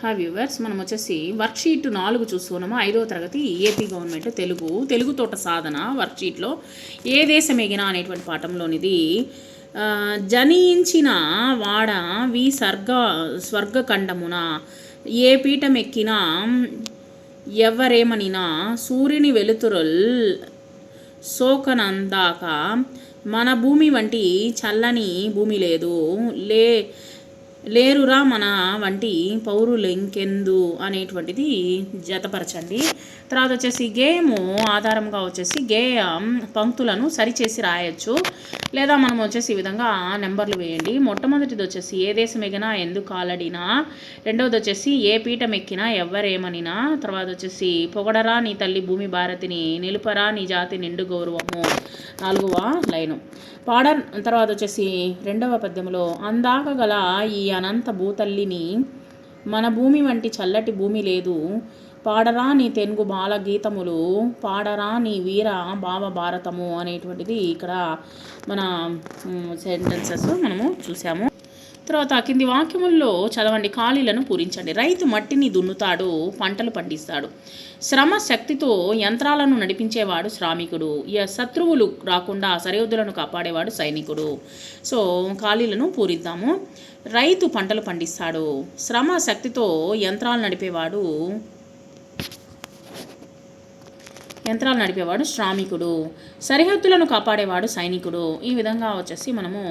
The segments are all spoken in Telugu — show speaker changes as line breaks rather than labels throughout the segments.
హా వ్యూవర్స్ మనం వచ్చేసి వర్క్షీట్ నాలుగు చూస్తున్నాము? ఐదవ తరగతి ఏపీ గవర్నమెంట్ తెలుగు తెలుగు తోట సాధన వర్క్షీట్లో ఏ దేశమెగిన అనేటువంటి పాఠంలోనిది జనించిన వాడ వి సర్గ స్వర్గఖండమున ఏ పీఠమెక్కినా ఎవరేమనినా సూర్యుని వెలుతురుల్ సోకనందాక మన భూమి వంటి చల్లని భూమి లేదు. లే లేరురా మన వంటి పౌరులు ఇంకెందు అనేటువంటిది జతపరచండి. తర్వాత వచ్చేసి గేమ్ ఆధారంగా వచ్చేసి గేయం పంక్తులను సరిచేసి రాయొచ్చు. లేదా మనం వచ్చేసి ఈ విధంగా నెంబర్లు వేయండి. మొట్టమొదటిది వచ్చేసి ఏ దేశం ఎగినా ఎందుకు కాలడినా రెండవది వచ్చేసి ఏ పీఠం ఎక్కినా ఎవ్వరేమనినా. తర్వాత వచ్చేసి పొగడరా నీ తల్లి భూమి భారతిని నిలుపరా నీ జాతి నిండు గౌరవము. నాలుగవ లైను. పాడర్ తర్వాత వచ్చేసి రెండవ పద్యంలో అందాక గల ఈ అనంత భూతల్లిని. మన భూమి వంటి చల్లటి భూమి లేదు. పాడరా నీ తెనుగు బాల గీతములు పాడరా నీ వీర భావ భారతము అనేటువంటిది ఇక్కడ మన సెంటెన్సెస్ మనము చూసాము. తర్వాత కింది వాక్యముల్లో చదవండి ఖాళీలను పూరించండి. రైతు మట్టిని దున్నుతాడు పంటలు పండిస్తాడు. శ్రమ శక్తితో యంత్రాలను నడిపించేవాడు శ్రామికుడు. ఇక శత్రువులు రాకుండా సరిహద్దులను కాపాడేవాడు సైనికుడు. సో ఖాళీలను పూరిద్దాము. రైతు పంటలు పండిస్తాడు. శ్రమ శక్తితో యంత్రాలు నడిపేవాడు యంత్రాలు నడిపేవాడు శ్రామికుడు. సరిహద్దులను కాపాడేవాడు సైనికుడు. ఈ విధంగా వచ్చేసి మనము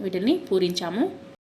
వీటిని పూరించాము.